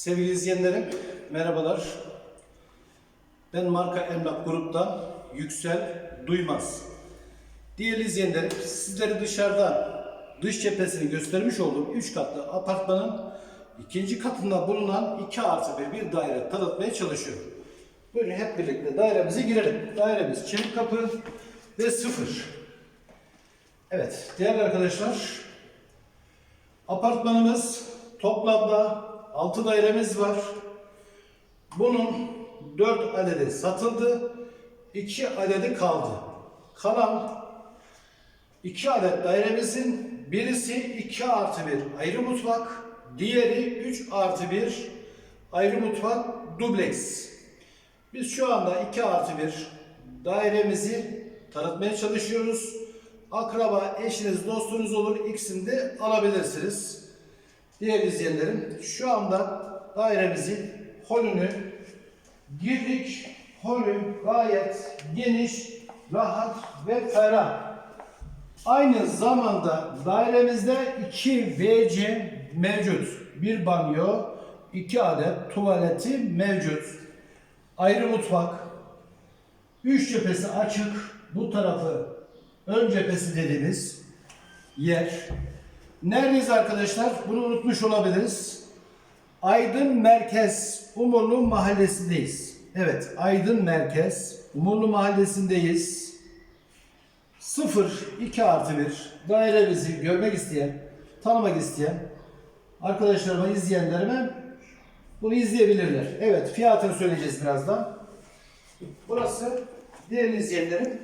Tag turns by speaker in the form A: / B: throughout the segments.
A: Sevgili izleyenlerim, merhabalar. Ben Marka Emlak Grup'tan Yüksel Duymaz. Değerli izleyenlerim, sizlere dışarıdan dış cephesini göstermiş olduğum 3 katlı apartmanın ikinci katında bulunan 2 artı bir, bir daire tanıtmaya çalışıyorum. Buyurun hep birlikte dairemize girelim. Dairemiz çelik kapı ve sıfır. Evet, değerli arkadaşlar, Apartmanımız toplamda 6 dairemiz var. Bunun 4 adedi satıldı. 2 adedi kaldı. Kalan 2 adet dairemizin birisi 2 artı 1 ayrı mutfak, diğeri 3 artı 1 ayrı mutfak dubleks. Biz şu anda 2 artı 1 dairemizi tanıtmaya çalışıyoruz. Akraba, eşiniz, dostunuz olur. İkisini de alabilirsiniz. Diğer izleyenlerim şu anda dairemizi, holünü girdik. Holü gayet geniş, rahat ve ferah. Aynı zamanda dairemizde 2 WC mevcut. Bir banyo, 2 adet tuvaleti mevcut. Ayrı mutfak, Üç cephesi açık. Bu tarafı ön cephesi dediğimiz yer. Neredeyiz arkadaşlar? Bunu unutmuş olabiliriz. Aydın Merkez Umurlu Mahallesi'ndeyiz. Evet, Aydın Merkez Umurlu Mahallesi'ndeyiz. 0 2 artı 1 dairemizi görmek isteyen, tanımak isteyen arkadaşlarıma, izleyenlerime bunu izleyebilirler. Evet, fiyatını söyleyeceğiz birazdan. Burası değerli izleyenlerim.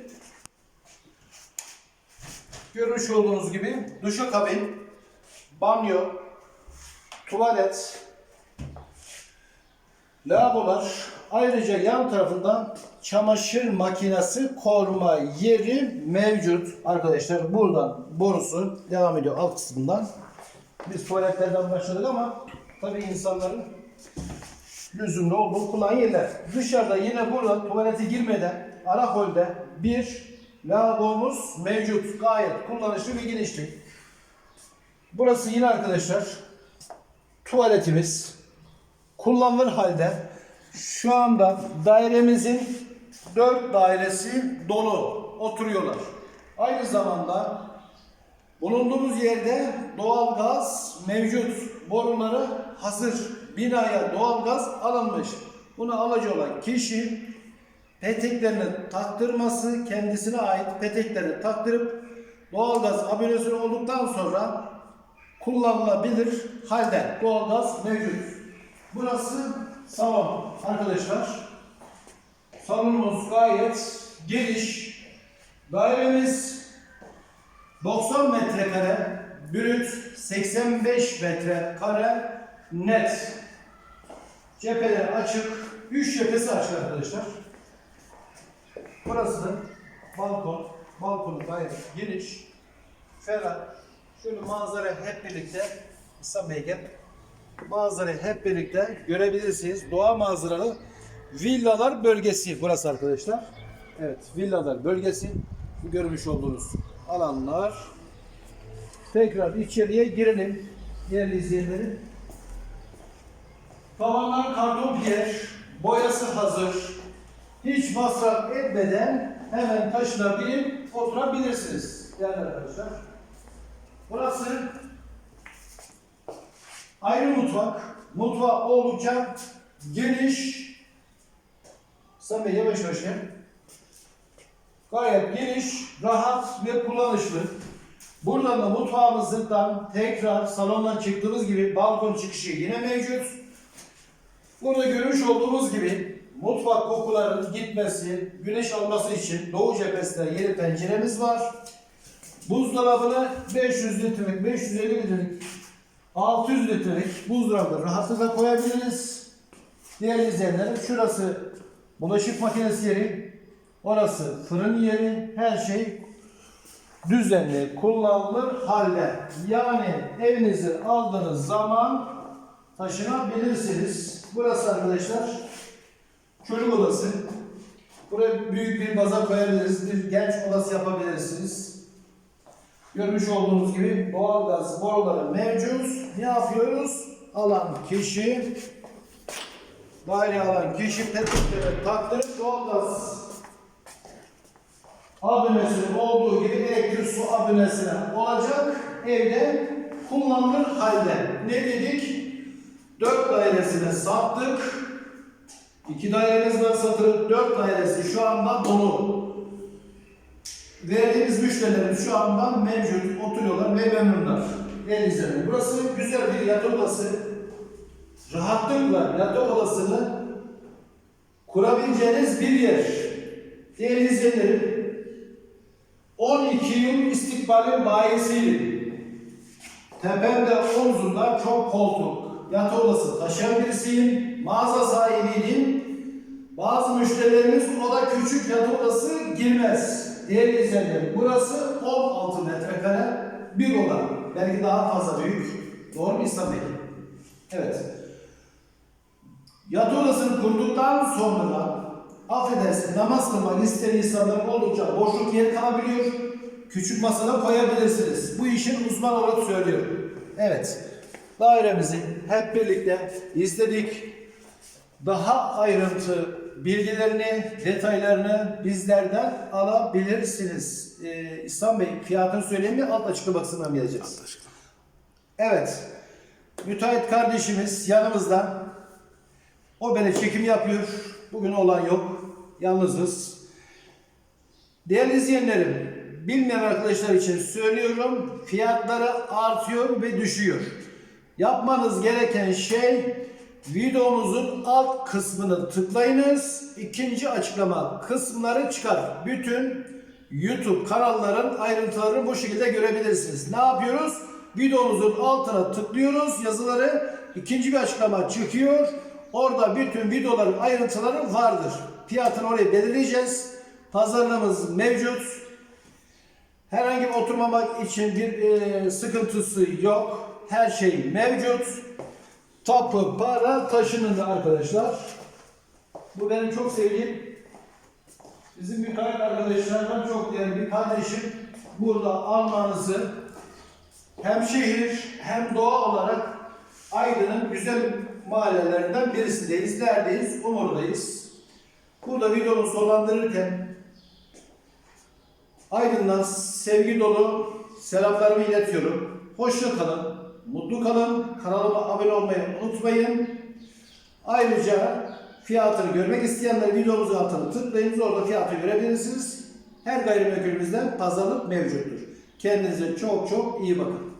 A: Görmüş olduğunuz gibi duşakabin, banyo, tuvalet, lavabolar, ayrıca yan tarafında çamaşır makinesi koruma yeri mevcut. Arkadaşlar buradan borusu devam ediyor alt kısmından. Biz tuvaletlerden başladık ama tabii insanların lüzumlu olduğu kullanılan yerler. Dışarıda yine burada tuvalete girmeden ara holde bir lavabomuz mevcut. Gayet kullanışlı ve genişli. Burası yine arkadaşlar tuvaletimiz. Kullanılır halde şu anda dairemizin dört dairesi dolu oturuyorlar. Aynı zamanda bulunduğumuz yerde doğal gaz mevcut. Boruları hazır. Binaya doğal gaz alınmış. Bunu alıcı olan kişi peteklerini taktırması kendisine ait peteklerini taktırıp doğalgaz abonesini olduktan sonra kullanılabilir halde doğalgaz mevcut. Burası salon arkadaşlar. Salonumuz gayet geniş. Dairemiz 90 metrekare, brüt 85 metrekare net. Cepheler açık, üç cephesi açık arkadaşlar. Burası balkon. Balkonu gayet geniş, ferah. Şöyle manzara hep birlikte, İhsan Bey gel. Manzarayı hep birlikte görebilirsiniz. Doğa manzaralı villalar bölgesi burası arkadaşlar. Evet, villalar bölgesi. Bu görmüş olduğunuz alanlar. Tekrar içeriye girelim. Değerli izleyenlerim. Tavanlar karton piyer, boyası hazır. Hiç masraf etmeden hemen taşınabilip oturabilirsiniz. Değerli arkadaşlar. Burası ayrı mutfak. Mutfağı oldukça geniş. Sen de yavaş yavaş gel. Gayet geniş, rahat ve kullanışlı. Buradan da mutfağımızdan tekrar salondan çıktığımız gibi balkon çıkışı yine mevcut. Burada görmüş olduğumuz gibi mutfak kokularının gitmesi, güneş alması için doğu cephesinde yeni penceremiz var. Buzdolabını 500 litrelik, 550 litrelik, 600 litrelik buzdolabı rahatlıkla koyabiliriz. Değerli izleyenlerim şurası bulaşık makinesi yeri, orası fırın yeri, her şey düzenli kullanılır halde. Yani evinizi aldığınız zaman taşınabilirsiniz. Burası arkadaşlar çocuk odası. Buraya büyük bir baza koyabiliriz. Bir genç odası yapabilirsiniz. Görmüş olduğunuz gibi doğalgaz boruları mevcut. Ne yapıyoruz? Alan kişi daire alan kişi tetiklere taktırıp doğalgaz abonesinin olduğu gibi elektrik su abonesine olacak evde kullanılır halde. Ne dedik? 4 dairesine sattık. 2 dairemiz var satılık. 4 dairesi şu anda dolu. Verdiğimiz müşterilerimiz şu anda mevcut oturuyorlar ve memnunlar. El izleme. Burası güzel bir yatak odası. Rahatlıkla yatak odasını kurabileceğiniz bir yer. Değerli izleyenlerim, 12 yıl istikbalin bayisiydim. Tepemde omzumda çok koltuk, yatak odası taşıyan birisiyim. Mağaza sahibiydim. Bazı müşterilerimiz o da küçük yatak odası girmez. Değerli izleyenlerim, burası 16 metrekare bir oda. Belki daha fazla büyük. Doğru mu İslam Bey? Evet. Yatak odasını kurduktan sonra affedersin namaz kılmak isteyen insanlar oldukça boşluk yer kalabiliyor. Küçük masada koyabilirsiniz. Bu işin uzman olarak söylüyorum. Evet. Dairemizi hep birlikte izledik. Daha ayrıntı bilgilerini, detaylarını bizlerden alabilirsiniz. Ee, İslam Bey fiyatını söyleyeyim mi? Alt açıklama kısmından geleceğiz. Evet. Müteahhit kardeşimiz yanımızda. O beni çekim yapıyor. Bugün olan yok. Yalnızız. Değerli izleyenlerim, bilmeyen arkadaşlar için söylüyorum. Fiyatları artıyor ve düşüyor. Yapmanız gereken şey videomuzun alt kısmını tıklayınız. İkinci açıklama kısımları çıkar. Bütün YouTube kanalların ayrıntılarını bu şekilde görebilirsiniz. Ne yapıyoruz? Videomuzun altına tıklıyoruz yazıları. İkinci bir açıklama çıkıyor. Orada bütün videoların ayrıntıları vardır. Fiyatını oraya belirleyeceğiz. Pazarlığımız mevcut. Herhangi bir oturmamak için bir e, sıkıntısı yok. Her şey mevcut. Tapu para taşınır arkadaşlar. Bu benim çok sevdiğim bizim müteahhit arkadaşlardan çok değerli bir kardeşim. Burada almanızı hem şehir hem doğa olarak Aydın'ın güzel mahallelerinden birisindeyiz. Neredeyiz? Umur'dayız. Burada videomu sonlandırırken Aydın'dan sevgi dolu selamlarımı iletiyorum. Hoşça kalın, mutlu kalın. Kanalıma abone olmayı unutmayın. Ayrıca fiyatını görmek isteyenler videomuzun altına tıklayın. Orada fiyatı görebilirsiniz. Her gayrimenkulümüzde pazarlık mevcuttur. Kendinize çok çok iyi bakın.